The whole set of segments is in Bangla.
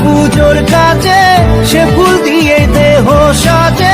পুজোর কাছে সে ফুল দিয়ে দেহ সাজে।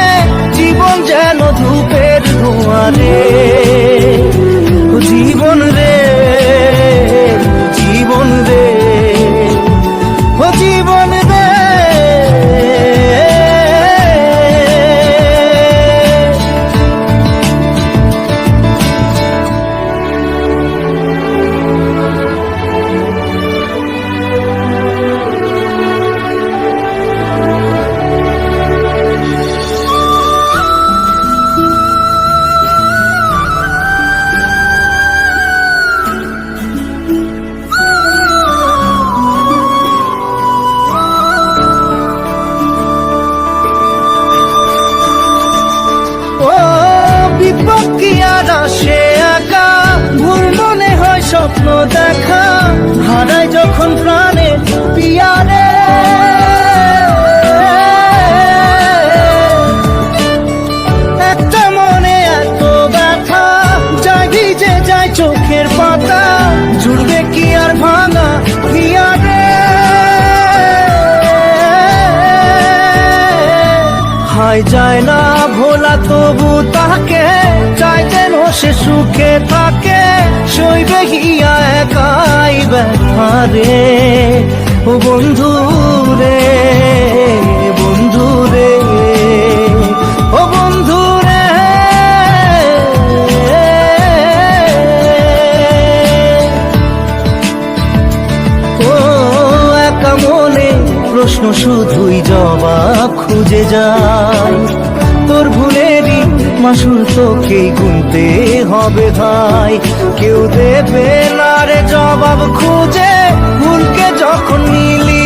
দেখা, হারায় যখন প্রাণে পিয়ারে। একটা মনে এত ব্যথা, জাগি যে যায় চোখের পাতা, জুড়বে কি আর ভাঙা পিয়ারে। হাই যায় না ভোলা, তবু তাকে চাই যেন সে সুখে থাকে গিয়া একাই ব্যথারে ও বন্ধু রে বন্ধু রে, ও বন্ধু রে। ও একা মনে প্রশ্ন শুধুই জবাব খুঁজে যায় তোর ভুলেরই মাসুল তোকেই গুনতে হবে ভাই। কেউ দেবে না রে জবাব খুঁজে ভুলকে যখন নিলি